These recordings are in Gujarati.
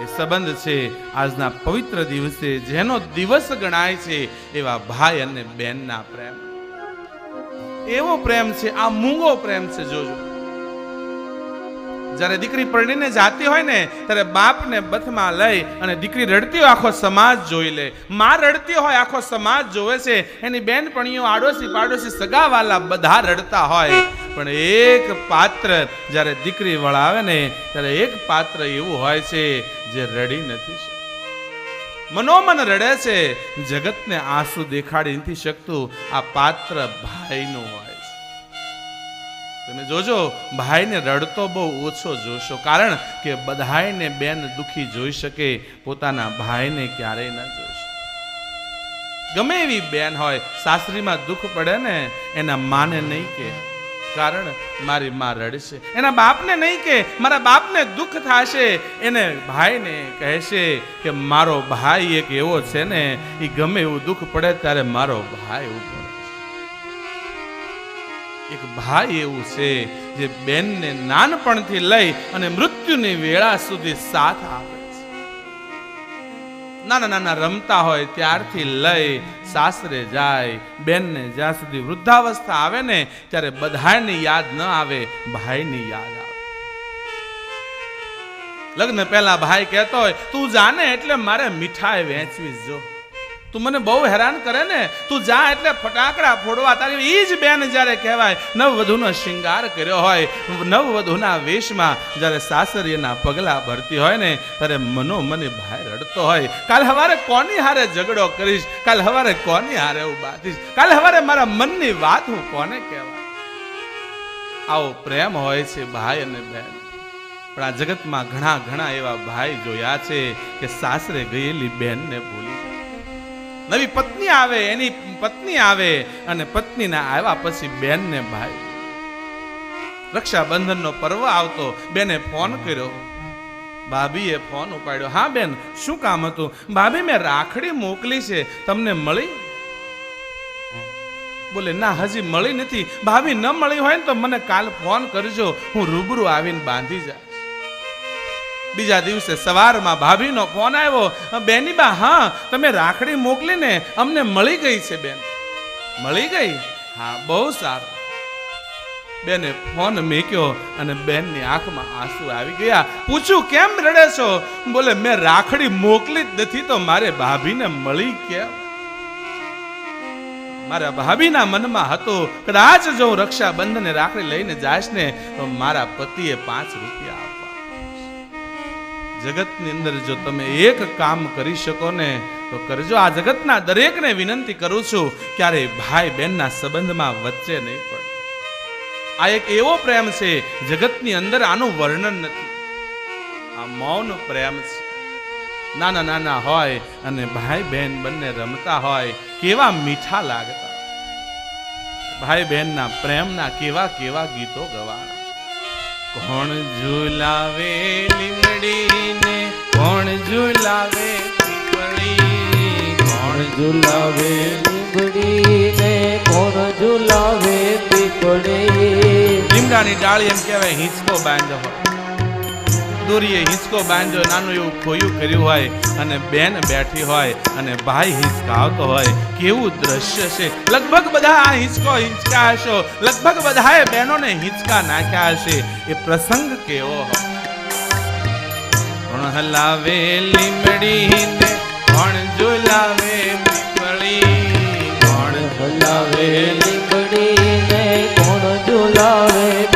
એ સંબંધ છે આજના પવિત્ર દિવસે, જેનો દિવસ ગણાય છે એવા ભાઈ અને બહેનના પ્રેમ. એવો પ્રેમ છે, આ મૂંગો પ્રેમ છે, જોજો. જ્યારે દીકરી પરણીને જાતી હોય ને, ત્યારે બાપને બથમાં લઈ અને દીકરી રડતી હોય, આખો સમાજ જોઈ લે. માં રડતી હોય, આખો સમાજ જોવે છે. એની બેનપણીઓ આડોશી પાડોશી સગાવાલા બધા રડતા હોય. પણ એક પાત્ર જ્યારે દીકરી વળાવે ને, ત્યારે એક પાત્ર એવું હોય છે જે રડી નથી મનોમન રડે છે. જગતને આંસુ દેખાડી નથી શકતું. આ પાત્ર ભાઈનું હોય. તમે જોજો, ભાઈને રડતો બહુ ઓછો જોશો. કારણ કે બધાયને બેન દુખી જોઈ શકે, પોતાના ભાઈને ક્યારેય ન જોશે. ગમે એવી બેન હોય, સાસરીમાં દુઃખ પડે ને, એના માને નહીં કે. કારણ મારી માં રડશે. એના બાપને નહીં કે, મારા બાપને દુઃખ થશે. એને ભાઈને કહેશે કે, મારો ભાઈ એક એવો છે ને એ ગમે એવું દુઃખ પડે, ત્યારે મારો ભાઈ ઊભો. એક ભાઈ એવું છે જે બેનને નાનપણથી લઈ અને મૃત્યુની વેળા સુધી સાથ આપે છે. નાના નાના રમતા હોય ત્યારથી લઈ સાસરે જાય, બેનને જ્યાં સુધી વૃદ્ધાવસ્થા આવે ને ત્યારે બધાની યાદ ન આવે, ભાઈની યાદ આવે. લગ્ન પહેલા ભાઈ કહેતો હોય, તું જાને એટલે મારે મીઠાઈ વેચવી જો. તું મને બહુ હેરાન કરે ને, તું જા એટલે ફટાકડા ફોડવા. તારી એ જ બેન જ્યારે કહેવાય, નવવધુનો શિંગાર કર્યો હોય, નવવધુના વેશમાં જ્યારે સાસરીના પગલા ભરતી હોય ને, ત્યારે મનો મને ભાઈ રડતો હોય. કાલ હવારે કોની હારે ઝઘડો કરીશ? કાલ હવારે કોની હારે હું બાંધીશ કાલ હવારે મારા મનની વાત હું કોને કહેવાય? આવો પ્રેમ હોય છે ભાઈ અને બહેન. પણ આ જગતમાં ઘણા ઘણા એવા ભાઈ જોયા છે કે સાસરે ગયેલી બહેનને ભૂલી. નવી પત્ની આવે, એની પત્ની આવે અને પત્નીના આવ્યા પછી બેનને ભાઈ. રક્ષાબંધનનો પર્વ આવતો, બેને ફોન કર્યો. ભાભીએ ફોન ઉપાડ્યો, હા બેન, શું કામ હતું? ભાભી, મેં રાખડી મોકલી છે, તમને મળી? બોલે, ના, હજી મળી નથી. ભાભી ન મળી હોય ને તો મને કાલ ફોન કરજો, હું રૂબરૂ આવીને બાંધી જાય બીજા દિવસે સવારમાં ભાભીનો ફોન આવ્યો બેની બા હા, તમે રાખડી મોકલીને અમને મળી ગઈ છે બેન. મળી ગઈ? હા, બહુ સારું. બેને ફોન મેક્યો અને બેનની આંખમાં આંસુ આવી ગયા. પૂછું, કેમ રડે છો? બોલે, મેં રાખડી મોકલી જ નથી તો મારે ભાભીને મળી કેમ મારા ભાભીના મનમાં હતું. કદાચ જો હું રક્ષાબંધને રાખડી લઈને જાઈશ ને, તો મારા પતિએ પાંચ રૂપિયા જગતની અંદર જો તમે એક કામ કરી શકો ને, તો કરજો. આ જગતના દરેકને વિનંતી કરું છું ક્યારે ભાઈ બહેનના સંબંધમાં વચ્ચે નહીં પડે. આ એક એવો પ્રેમ છે, જગતની અંદર આનું વર્ણન નથી. આ મૌન પ્રેમ છે. નાના નાના હોય અને ભાઈ બહેન બંને રમતા હોય, કેવા મીઠા લાગતા ભાઈ બહેનના પ્રેમના કેવા કેવા ગીતો ગવાના. કોણ ઝુલાવે લીમડીને? કોણ ઝુલાવે પીપળી કોણ ઝુલાવે લીમડીને? કોણ ઝુલાવે પીપળી લીમડાની ડાળી એમ કહેવાય હિંચકો હોય દોરીએ હિંચકો બાંધ્યો, નાનું એવું ખોયું કર્યું હોય અને બેન બેઠી હોય અને ભાઈ હિંચકાવતો હોય. કેવું દ્રશ્ય છે. લગભગ બધા આ હિંચકો હિંચકા હશો. લગભગ બધાએ બહેનોને હિંચકા નાખ્યા હશે. એ પ્રસંગ કેવો હોય હલાવે લીમડીને કોણ ઝુલાવે પીપળી કોણ ઝુલાવે લીમડીને કોણ ઝુલાવે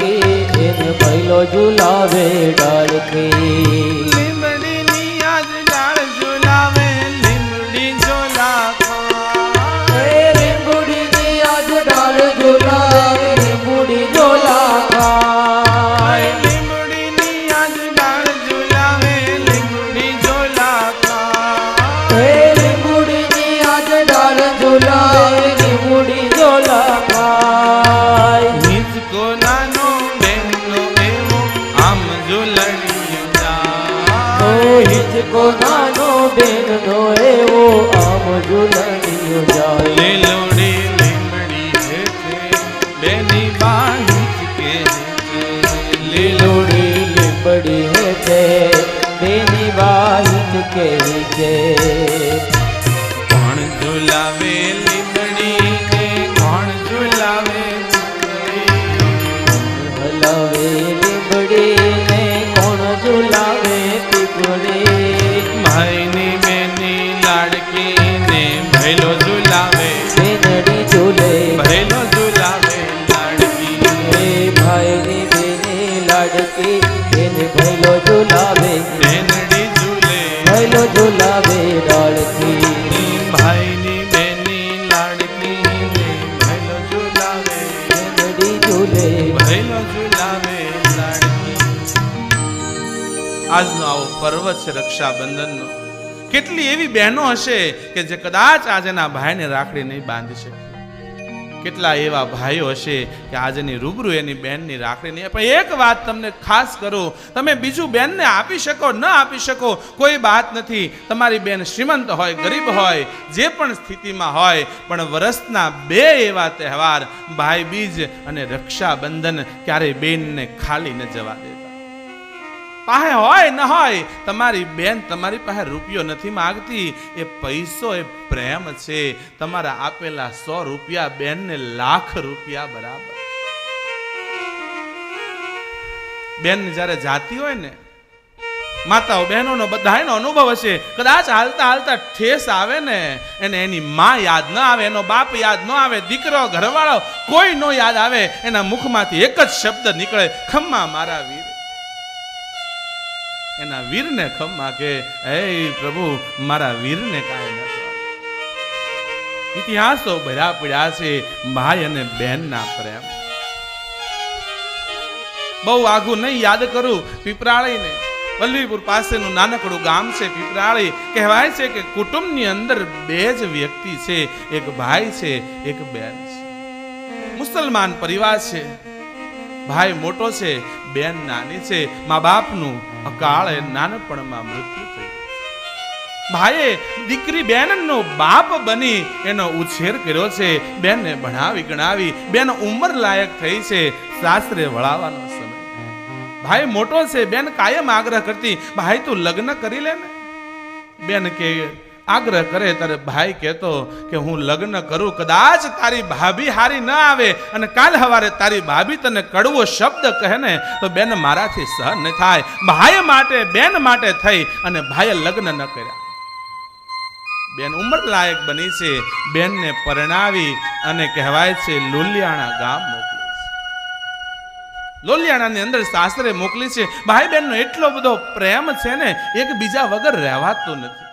લાડકી એને પહેલો ઝુલાવે ડાળકી બેનનો એવો આમ ઝુલણી જાય. લીલોડી લીમડી છે બેની બાણી કે લીલોડી લીંબડી છે બેની બાણી કે છે લાડકી એને ભૈલો ઝુલાવે. બેનડી ઝુલે. ભૈલો ઝુલાવે લાડકી ભાઈની બેની લાડકી ભૈલો ઝુલાવે. બેનડી ઝુલે. ભૈલો ઝુલાવે લાડકી. આજનો આવો પર્વ છે રક્ષાબંધનનો. કેટલી એવી બહેનો હશે કે જે કદાચ આજના ભાઈને રાખડી નહીં બાંધી શકે કેટલા એવા ભાઈઓ હશે કે આજની રૂબરૂ એની બહેનની રાખડી નહીં પણ એક વાત તમને ખાસ કરો. તમે બીજું બેનને આપી શકો, ન આપી શકો, કોઈ વાત નથી. તમારી બેન શ્રીમંત હોય, ગરીબ હોય, જે પણ સ્થિતિમાં હોય, પણ વરસના બે એવા તહેવાર, ભાઈ બીજ અને રક્ષાબંધન ક્યારેય બેનને ખાલી ન જવા દેતા પાસે હોય ન હોય, તમારી બેન તમારી પાસે રૂપિયો નથી માગતી. એ પૈસો, એ પ્રેમ છે. તમારા આપેલા સો રૂપિયા બેનને લાખ રૂપિયા બરાબર. બેન જ્યારે જાતી હોય ને, માતાઓ બહેનોનો બધાનો અનુભવ હશે. કદાચ હાલતા હાલતા ઠેસ આવે ને, એને એની માં યાદ ન આવે, એનો બાપ યાદ ન આવે, દીકરો, ઘરવાળો કોઈ નો યાદ આવે, એના મુખમાંથી એક જ શબ્દ નીકળે, ખમ્મા મારા વીર. એના વીરને ખમ્મા કે હે પ્રભુ, મારા વીરને કાંઈ ન ઇતિહાસો ભર્યા પડ્યા છે ભાઈ અને બહેનના પ્રેમ. બહુ આઘું નહીં યાદ કરું પીપરાળીને. વલ્લભીપુર પાસેનું નાનકડું ગામ છે પીપરાળી. કહેવાય છે કે કુટુંબની અંદર બે જ વ્યક્તિ છે, એક ભાઈ છે, એક બેન છે. મુસલમાન પરિવાર છે. ભાઈ મોટો છે, બેન નાની છે, મા બાપનું અકાળે નાનપણમાં મૃત્યુ થયું. ભાઈએ દીકરી બેનનો બાપ બની એનો ઉછેર કર્યો છે, બેનને ભણાવી ગણાવી, બેન ઉંમર લાયક થઈ છે, સાસરે વળાવવાનો સમય. ભાઈ મોટો છે, બેન કાયમ આગ્રહ કરતી, ભાઈ તું લગ્ન કરી લે ને. બેન કે આગ્રહ કરે ત્યારે ભાઈ કહેતો કે હું લગ્ન કરું, કદાચ તારી ભાભી હારી ન આવે અને કાલ હવારે તારી ભાભી તને કડવો શબ્દ કહે ને તો બેન મારાથી સહન ન થાય. ભાઈ માટે, બેન માટે થઈ અને ભાઈએ લગ્ન ન કર્યા. બેન ઉંમર લાયક બની છે. બેનને પરણાવી અને કહેવાય છે, લુલિયાણા ગામ મોકલી છે. અંદર સાસરે મોકલી છે. ભાઈ બહેનનો એટલો બધો પ્રેમ છે ને, એકબીજા વગર રહેવાતો નથી.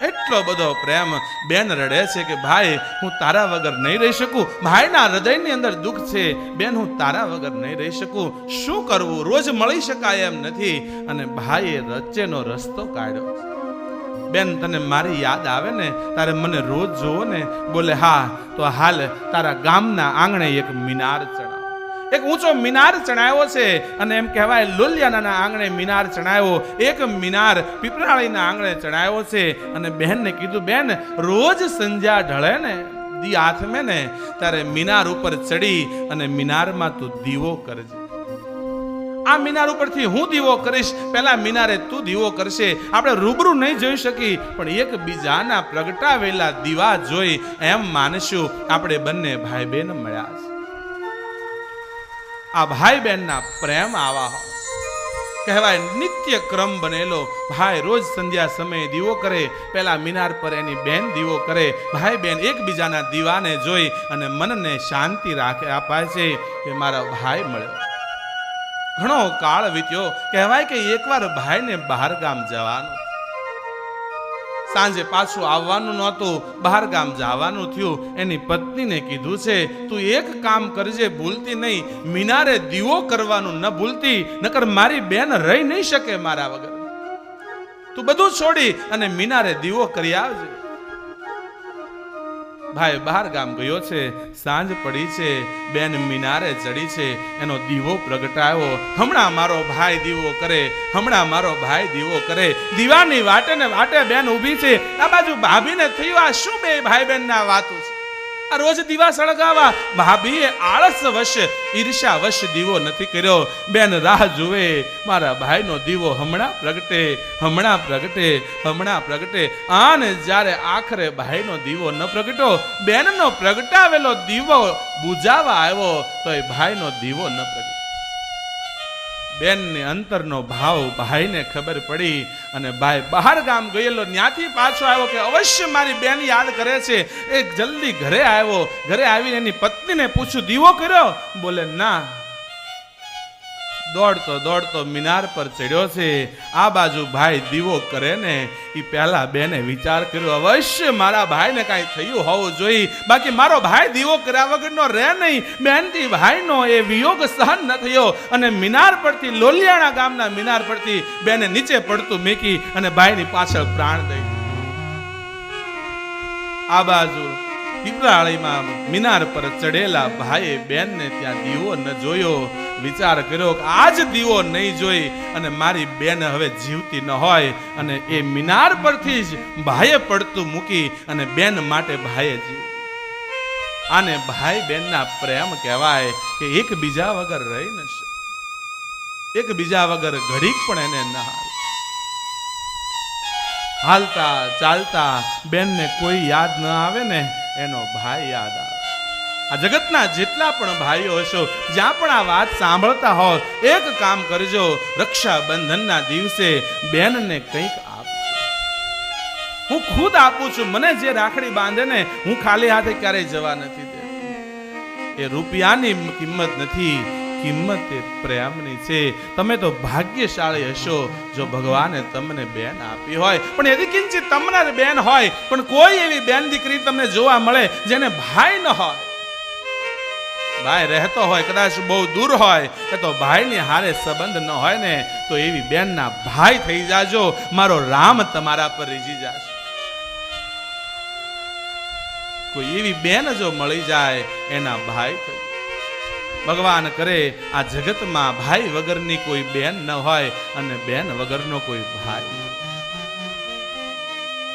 એટલો બધો પ્રેમ બેન રડે છે કે ભાઈ, હું તારા વગર નહીં રહી શકું. ભાઈના હૃદયની અંદર દુઃખ છે. બેન, હું તારા વગર નહીં રહી શકું. શું કરવું? રોજ મળી શકાય એમ નથી. અને ભાઈએ રચેનો રસ્તો કાઢ્યો. બેન, તને મારી યાદ આવે ને, તારે મને રોજ જોવો ને, બોલે, હા, તો હાલ તારા ગામના આંગણે એક મિનાર ચડાવ એક ઊંચો મિનાર ચણાયો છે અને એમ કહેવાય લુલિયાના આંગણે મિનાર ચણાયો એક મિનાર પીપરાળીના આંગણે ચણાયો છે અને બહેનને કીધું, બેન, રોજ સંધ્યા ઢળે ને, દી હાથમે ને, ત્યારે મિનાર ઉપર ચડી અને મિનારમાં તું દીવો કરજે. આ મિનાર ઉપરથી હું દીવો કરીશ, પહેલા મિનારે તું દીવો કરશે. આપણે રૂબરૂ નહીં જોઈ શકી પણ એકબીજાના પ્રગટાવેલા દીવા જોઈ એમ માનશું. આપણે બંને ભાઈ બહેન મળ્યા છે. આ ભાઈ બહેનના પ્રેમ આવા કહેવાય, નિત્ય ક્રમ બનેલો. ભાઈ રોજ સંધ્યા સમયે દીવો કરે પેલા મિનાર પર એની બેન દીવો કરે. ભાઈ બેન એકબીજાના દીવાને જોઈ અને મનને શાંતિ રાખે, અપાય છે. કે મારા ભાઈ મળ્યો. ઘણો કાળ વીત્યો. કહેવાય કે એકવાર ભાઈને બહાર ગામ જવાનું. સાંજે પાછું આવવાનું નહોતું, બહાર ગામ જવાનું થયું. એની પત્નીને કીધું છે, તું એક કામ કરજે, ભૂલતી નહીં. મિનારે દીવો કરવાનું ન ભૂલતી, નકર મારી બેન રહી નહીં શકે મારા વગર. તું બધું છોડી અને મિનારે દીવો કરી આવજે. ભાઈ બહાર ગામ ગયો છે, સાંજ પડી છે, બેન મિનારે ચડી છે, એનો દીવો પ્રગટાયો. હમણાં મારો ભાઈ દીવો કરે, હમણાં મારો ભાઈ દીવો કરે. દીવાની વાટે ને વાટે બેન ઊભી છે. આ બાજુ ભાભીને થયું આ શું બે ભાઈ બહેનના વાતો છે? રોજ દીવા સળગાવા. ભાભીએ આળસ વશ ઈર્ષા વશ દીવો નથી કર્યો. બેન રાહ જુએ, મારા ભાઈનો દીવો હમણાં પ્રગટે હમણાં પ્રગટે હમણાં પ્રગટે. આને જ્યારે આખરે ભાઈનો દીવો ન પ્રગટો બેનનો પ્રગટાવેલો દીવો બુજાવા આવ્યો તો એ ભાઈનો દીવો ન પ્રગટ્યો. બેનને અંતરનો ભાવ ભાઈને ખબર પડી અને ભાઈ બહાર ગામ ગયેલો, ત્યાંથી પાછો આવ્યો કે અવશ્ય મારી બેન યાદ કરે છે. એ જલ્દી ઘરે આવ્યો. ઘરે આવીને એની પત્નીને પૂછ્યું, દીવો કર્યો? બોલે, ના દોડતો દોડતો મિનાર પર ચડ્યો છે. આ બાજુ ભાઈ દીવો કરે ને એ પહેલા બેને વિચાર કર્યો અવશ્ય મારા ભાઈને કાંઈ થયું હોવું જોઈએ. બાકી મારો ભાઈ દીવો કર્યા વગરનો રહે નહીં. બહેનથી ભાઈનો એ વિયોગ સહન ન થયો. અને મિનાર પરથી લોલિયાણા ગામના મિનાર પરથી બેને નીચે પડતું મૂકી અને ભાઈની પાછળ પ્રાણ દઈ આ બાજુ પીપળાળીમાં મિનાર પર ચડેલા ભાઈએ બેનને ત્યાં દીવો ન જોયો. વિચાર કર્યો કે આજ દીવો નહીં જોઈ અને મારી બેન હવે જીવતી ન હોય અને એ મિનાર પરથી જ ભાઈએ પડતું મૂકી અને બેન માટે ભાઈએ જીવ. આને ભાઈ બેનના પ્રેમ કહેવાય કે એકબીજા વગર રહી ન શકે. એકબીજા વગર ઘડીક પણ એને ન હાલે. હાલતા ચાલતા બેનને કોઈ યાદ ન આવે ને એનો ભાઈ યાદ આવે. આ જગતના જેટલા પણ ભાઈઓ હશો, જ્યાં પણ આ વાત સાંભળતા હો એક કામ કરજો, રક્ષાબંધનના દિવસે બેનને કંઈક આપજો હું ખુદ આપું છું, મને જે રાખડી બાંધે ને, હું ખાલી હાથે ક્યારેય જવા નથી દે એ રૂપિયાની કિંમત નથી, કિંમત એ પ્રેમની છે. તમે તો ભાગ્યશાળી હશો, જો ભગવાને તમને બેન આપી હોય. પણ એથી કિંચિત તમને બેન હોય, પણ કોઈ એવી બેન દીકરી તમને જોવા મળે, જેને ભાઈ ન હોય. ભાઈ રહેતો હોય, કદાચ બહુ દૂર હોય કે તો ભાઈની હારે સંબંધ ન હોય ને, તો એવી બેનના ભાઈ થઈ જાજો. મારો રામ તમારા પર રીજી જશે. કોઈ એવી બેન જો મળી જાય, એના ભાઈ ભગવાન કરે, આ જગતમાં ભાઈ વગરની કોઈ બેન ન હોય અને બેન વગરનો કોઈ ભાઈ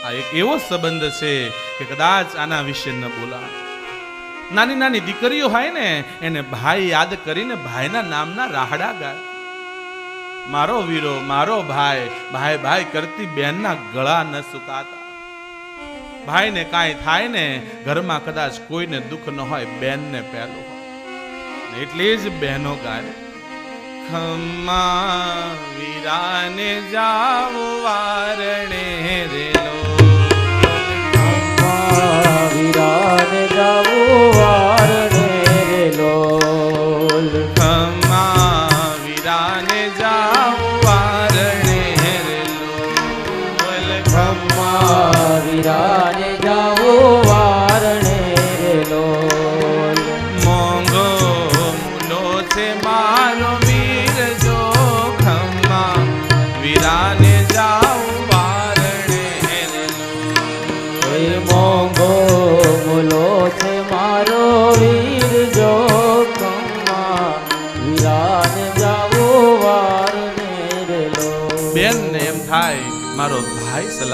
આ એક એવો સંબંધ છે કે કદાચ આના વિશે ન બોલા નાની નાની દીકરીઓ હોય ને, એને ભાઈ યાદ કરીને ભાઈના નામના રાહડા ગાય. મારો વીરો, મારો ભાઈ ભાઈ ભાઈ કરતી બહેનના ગળા ન સુકાતા. ભાઈને કાંઈ થાય ને, ઘરમાં કદાચ કોઈને દુઃખ ન હોય બહેનને પહેલો હોય. એટલે જ બહેનો ગાય. ખમ્મા, વીરાને જાવ વારણે રેલો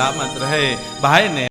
સલામત રહે. ભાઈને